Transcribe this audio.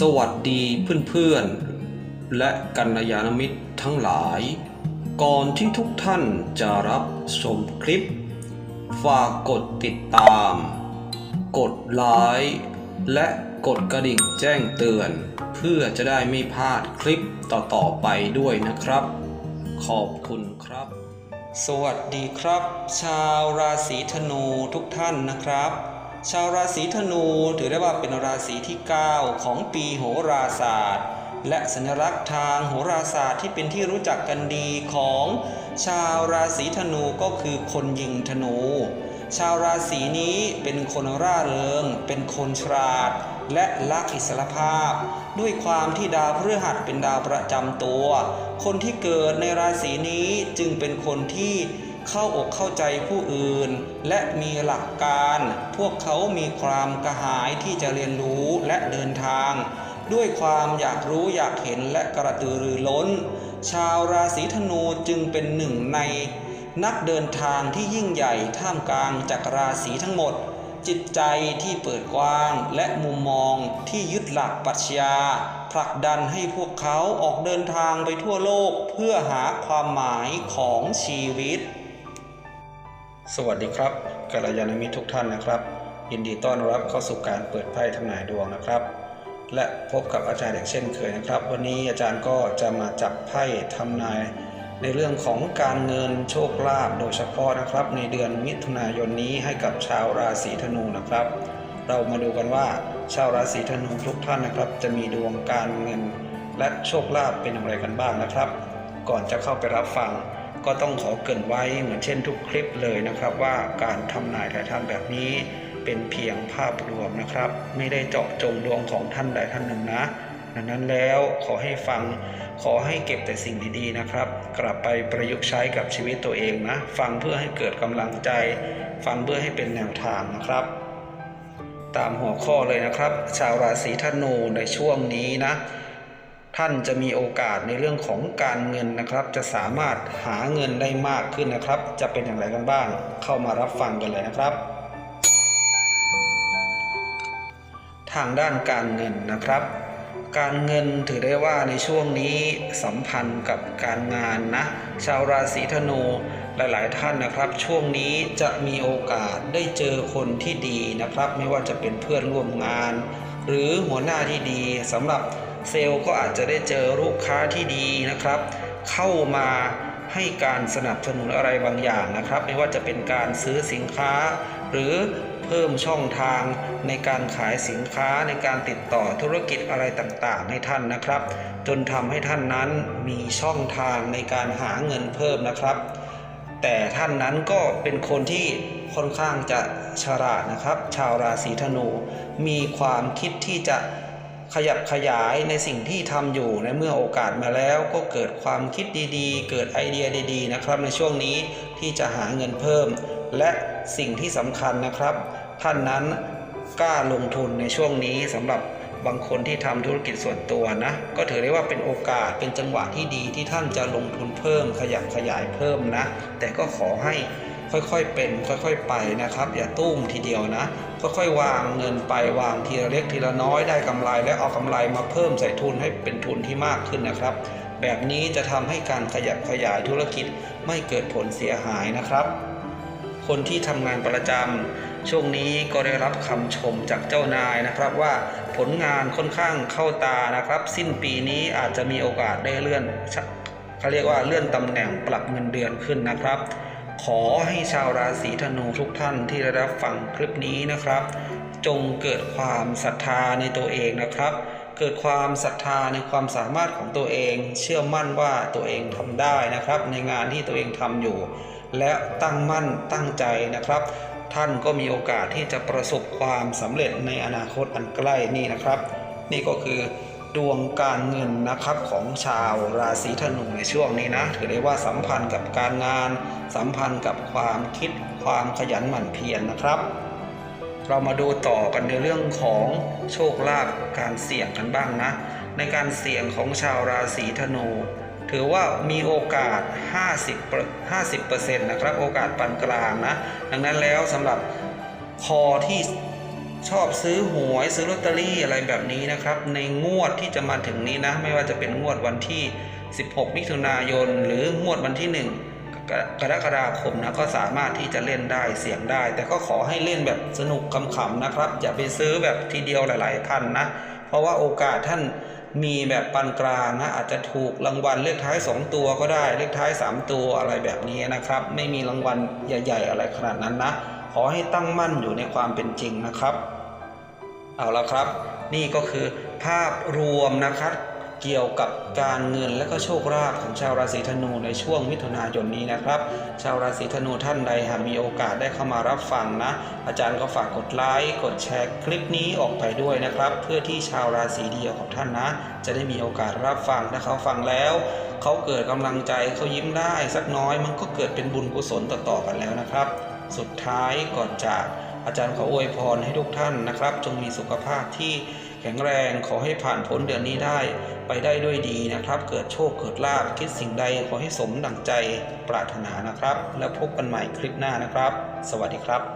สวัสดีเพื่อนๆ และกัลยาณมิตรทั้งหลาย ก่อนที่ทุกท่านจะรับชมคลิป ฝากกดติดตาม กดไลค์และกดกระดิ่งแจ้งเตือน เพื่อจะได้ไม่พลาดคลิปต่อๆไปด้วยนะครับ ขอบคุณครับ สวัสดีครับ ชาวราศีธนูทุกท่านนะครับ ชาวราศีธนูถือได้ว่าเป็นราศีที่ 9 ของปีโหราศาสตร์ และสัญลักษณ์ทางโหราศาสตร์ที่เป็นที่รู้จักกันดีของ ชาวราศีธนูก็คือคนยิงธนู ชาวราศีนี้เป็นคนร่าเริง เป็นคนฉลาด และรักอิสรภาพ ด้วยความที่ดาวพฤหัสเป็นดาวประจำตัว คนที่เกิดในราศีนี้จึงเป็นคนที่ เข้าอกเข้าใจผู้อื่น และมีหลักการ พวกเขามีความกระหายที่จะเรียนรู้และเดินทาง ด้วยความอยากรู้อยากเห็นและกระตือรือร้น ชาวราศีธนูจึงเป็นหนึ่งใน นักเดินทางที่ยิ่งใหญ่ท่ามกลางจักรราศีทั้งหมด จิตใจที่เปิดกว้างและมุมมองที่ยึดหลักปรัชญาผลักดันให้พวกเขาออกเดินทางไปทั่วโลกเพื่อหาความหมายของชีวิต สวัสดีครับกัลยาณมิตรทุกท่านนะครับ ยินดีต้อนรับเข้าสู่การเปิดไพ่ทำนายดวงนะครับ และพบกับอาจารย์อย่างเช่นเคยนะครับ วันนี้อาจารย์ก็จะมาจับไพ่ทำนาย ในเรื่องของการเงินโชคลาภโดยเฉพาะนะครับ ในเดือนมิถุนายนนี้ให้กับชาวราศีธนูนะครับ เรามาดูกันว่าชาวราศีธนูทุกท่านนะครับ จะมีดวงการเงินและโชคลาภเป็นอย่างไรกันบ้างนะครับ ก่อนจะเข้าไปรับฟัง ก็ต้องขอเกินไว้เหมือนเช่นทุกคลิปเลยนะครับ ว่าการทำนายถ่ายทำแบบนี้เป็นเพียงภาพรวมนะครับ ไม่ได้เจาะจงดวงของท่านใดท่านหนึ่งนะดังนั้นแล้วขอให้ฟังขอให้เก็บแต่สิ่งดีๆนะครับ กลับไปประยุกต์ใช้กับชีวิตตัวเองนะ ฟังเพื่อให้เกิดกำลังใจ ฟังเพื่อให้เป็นแนวทางนะครับ ตามหัวข้อเลยนะครับ ชาวราศีธนูในช่วงนี้นะ ท่านจะมีโอกาสในเรื่องของการเงินนะครับ จะสามารถหาเงินได้มากขึ้นนะครับ จะเป็นอย่างไรกันบ้าง เข้ามารับฟังกันเลยนะครับ ทางด้านการเงินนะครับ การเงินถือได้ว่าในช่วงนี้สัมพันธ์กับการงานนะ ชาวราศีธนูหลายๆ ท่านนะครับ ช่วงนี้จะมีโอกาสได้เจอคนที่ดีนะครับ ไม่ว่าจะเป็นเพื่อนร่วมงาน หรือหัวหน้าที่ดีสำหรับ เซลล์ก็อาจจะได้เจอลูกค้าที่ดีนะครับ เข้ามาให้การสนับสนุนอะไรบางอย่างนะครับ ไม่ว่าจะเป็นการซื้อสินค้า หรือเพิ่มช่องทางในการขายสินค้าในการติดต่อธุรกิจอะไรต่างๆ ให้ท่านนะครับ จนทำให้ท่านนั้นมีช่องทางในการหาเงินเพิ่มนะครับ แต่ท่านนั้นก็เป็นคนที่ค่อนข้างจะฉลาดนะครับ ชาวราศีธนูมีความคิดที่จะ ขยับขยายในสิ่งที่ทำอยู่ในเมื่อโอกาสมาแล้วก็เกิดความคิดดีๆ เกิดไอเดียดีๆนะครับ ในช่วงนี้ที่จะหาเงินเพิ่ม และสิ่งที่สำคัญนะครับ ท่านนั้นกล้าลงทุนในช่วงนี้สำหรับบางคนที่ทำธุรกิจส่วนตัวนะ ก็ถือได้ว่าเป็นโอกาสเป็นจังหวะที่ดีที่ท่านจะลงทุนเพิ่มขยับขยายเพิ่มนะ แต่ก็ขอให้ ค่อยๆเป็น ค่อยๆไปนะครับ อย่าตุ้มทีเดียวนะ ค่อยๆวางเงินไปวางทีละเล็กทีละน้อยได้กำไร แล้วเอากำไรมาเพิ่มใส่ทุนให้เป็นทุนที่มากขึ้นนะครับ แบบนี้จะทำให้การขยับขยายธุรกิจไม่เกิดผลเสียหายนะครับ คนที่ทำงานประจำช่วงนี้ก็ได้รับคำชมจากเจ้านายนะครับว่าผลงานค่อนข้างเข้าตานะครับ สิ้นปีนี้อาจจะมีโอกาสได้เลื่อนเขาเรียกว่าเลื่อนตำแหน่งปรับเงินเดือนขึ้นนะครับ ขอให้ชาวราศีธนูทุกท่านที่ได้รับฟังคลิปนี้นะครับ จงเกิดความศรัทธาในตัวเองนะครับ เกิดความศรัทธาในความสามารถของตัวเอง เชื่อมั่นว่าตัวเองทำได้นะครับ ในงานที่ตัวเองทำอยู่ และตั้งมั่นตั้งใจนะครับ ท่านก็มีโอกาสที่จะประสบความสำเร็จในอนาคตอันใกล้นี่นะครับ นี่ก็คือ ดวงการเงินนะครับของชาวราศีธนูในช่วงนี้นะถือได้ว่าสัมพันธ์กับการงาน สัมพันธ์กับความคิดความขยันหมั่นเพียรนะครับ เรามาดูต่อกันในเรื่องของโชคลาภการเสี่ยงกันบ้างนะ ในการเสี่ยงของชาวราศีธนู ถือว่ามีโอกาส 50 50%นะครับโอกาสปานกลางนะ ดังนั้นแล้วสำหรับคอที่ ชอบซื้อหวยซื้อลอตเตอรี่อะไรแบบนี้นะครับ ในงวดที่จะมาถึงนี้นะ ไม่ว่าจะเป็นงวดวันที่ 16 มิถุนายน หรืองวดวันที่ 1 กรกฎาคมนะก็สามารถที่จะเล่นได้เสี่ยงได้ แต่ก็ขอให้เล่นแบบสนุกขำๆนะครับ อย่าไปซื้อแบบทีเดียวหลาย ๆ พันนะ เพราะว่าโอกาสท่านมีแบบปานกลางนะอาจจะถูกรางวัลเลขท้าย 2 ตัวก็ได้เลขท้าย 3 ตัวอะไรแบบนี้นะครับ ไม่มีรางวัลใหญ่ ๆ อะไรขนาดนั้นนะ ขอให้ตั้งมั่นอยู่ในความเป็นจริงนะครับ เอาละครับ นี่ก็คือภาพรวมนะครับ เกี่ยวกับการเงินและก็โชคลาภของชาวราศีธนูในช่วงมิถุนายนนี้นะครับ ชาวราศีธนูท่านใดหากมีโอกาสได้เข้ามารับฟังนะ อาจารย์ก็ฝากกดไลค์กดแชร์คลิปนี้ออกไปด้วยนะครับ เพื่อที่ชาวราศีเดียวของท่านนะ จะได้มีโอกาสรับฟังถ้าเขาฟังแล้วเขาเกิดกำลังใจเขายิ้มได้สักน้อยมันก็เกิดเป็นบุญกุศลต่อๆกันแล้วนะครับ สุดท้ายก่อนจาก อาจารย์ขออวยพรให้ทุกท่านนะครับ จงมีสุขภาพที่แข็งแรงขอให้ผ่านพ้นเดือนนี้ได้ ไปได้ด้วยดีนะครับ เกิดโชคเกิดลาภคิดสิ่งใดขอให้สมดังใจปรารถนานะครับ แล้วพบกันใหม่คลิปหน้านะครับ สวัสดีครับ